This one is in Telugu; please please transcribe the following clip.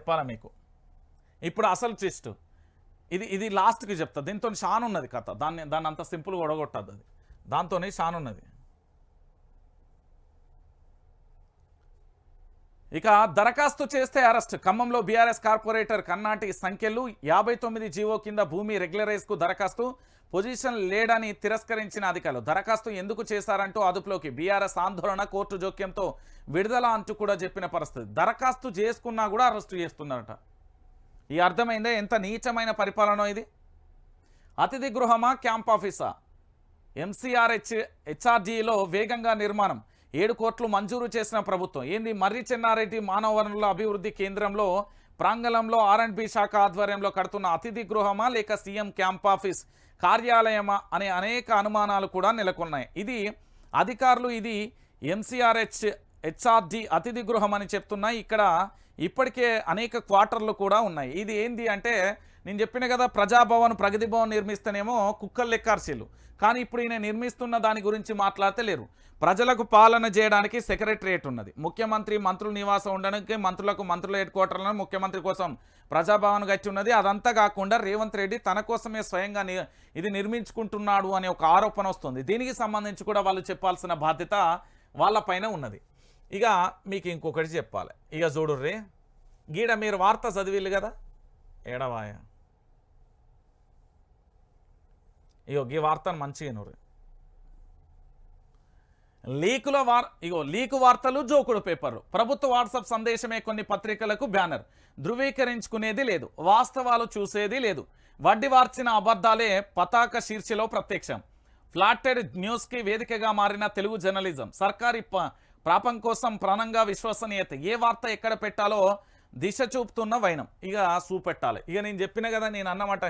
చెప్పాలా మీకు? ఇప్పుడు అసలు ట్విస్ట్. ఇది ఇది లాస్ట్కి చెప్తా. దీంతో షాన్ ఉన్నది కథ. దాన్ని దాన్ని అంత సింపుల్గా ఒడగొట్టద్దు అది. దాంతోనే షాన్ ఉన్నది. ఇక దరఖాస్తు చేస్తే అరెస్ట్. ఖమ్మంలో బీఆర్ఎస్ కార్పొరేటర్ కన్నాటి సంఖ్యలు యాభై తొమ్మిది జీవో కింద భూమి రెగ్యులరైజ్కు దరఖాస్తు. పొజిషన్ లేడని తిరస్కరించిన అధికారులు దరఖాస్తు ఎందుకు చేశారంటూ అదుపులోకి బీఆర్ఎస్ ఆందోళన కోర్టు జోక్యంతో విడుదల అంటూ కూడా చెప్పిన పరిస్థితి. దరఖాస్తు చేసుకున్నా కూడా అరెస్టు చేస్తున్నారట. ఈ అర్థమైందే? ఎంత నీచమైన పరిపాలన ఇది? అతిథి గృహమా క్యాంప్ ఆఫీసా? ఎంసీఆర్హెచ్ హెచ్ఆర్జీలో వేగంగా నిర్మాణం. ఏడు కోట్లు మంజూరు చేసిన ప్రభుత్వం. ఏంది? మర్రి చెన్నారెడ్డి మానవ వనరుల అభివృద్ధి కేంద్రంలో ప్రాంగణంలో ఆర్ఎండ్బి శాఖ ఆధ్వర్యంలో కడుతున్న అతిథి గృహమా లేక సీఎం క్యాంప్ ఆఫీస్ కార్యాలయమా అనే అనేక అనుమానాలు కూడా నెలకొన్నాయి. ఇది అధికారులు ఇది ఎంసీఆర్హెచ్ హెచ్ఆర్జీ అతిథి గృహం అని చెప్తున్నాయి ఇక్కడ ఇప్పటికే అనేక క్వార్టర్లు కూడా ఉన్నాయి. ఇది ఏంది అంటే నేను చెప్పిన కదా ప్రజాభవన్ ప్రగతి భవన్ నిర్మిస్తేనేమో కుక్కలు లెక్కార్సీలు. కానీ ఇప్పుడు ఈయన నిర్మిస్తున్న దాని గురించి మాట్లాడితే లేరు. ప్రజలకు పాలన చేయడానికి సెక్రటరియట్ ఉన్నది. ముఖ్యమంత్రి మంత్రుల నివాసం ఉండడానికి మంత్రులకు మంత్రుల హెడ్ క్వార్టర్లను ముఖ్యమంత్రి కోసం ప్రజాభవన్ గచ్చి ఉన్నది. అదంతా కాకుండా రేవంత్ రెడ్డి తన కోసమే స్వయంగా ని- ఇది నిర్మించుకుంటున్నాడు అనే ఒక ఆరోపణ వస్తుంది. దీనికి సంబంధించి కూడా వాళ్ళు చెప్పాల్సిన బాధ్యత వాళ్ళపైన ఉన్నది. ఇక మీకు ఇంకొకటి చెప్పాలి. ఇక చూడుర్రి గీడ మీరు వార్త చదివిల్లు కదా? ఏడవాయ. ఇగో ఈ వార్తను మంచిగా నూరు లీకుల వార్ ఇగో లీకు వార్తలు జోకుడు పేపర్లు. ప్రభుత్వ వాట్సాప్ సందేశమే కొన్ని పత్రికలకు బ్యానర్. ధృవీకరించుకునేది లేదు. వాస్తవాలు చూసేది లేదు. వడ్డి వార్చిన అబద్ధాలే పతాక శీర్షిలో ప్రత్యక్షం. ఫ్లాటెడ్ న్యూస్కి వేదికగా మారిన తెలుగు జర్నలిజం. సర్కారీ ప- ప్రాపం కోసం ప్రాణంగా విశ్వసనీయత ఏ వార్త ఎక్కడ పెట్టాలో దిశ చూపుతున్న వైనం. ఇక చూపెట్టాలి ఇక నేను చెప్పిన కదా నేను అన్నమాట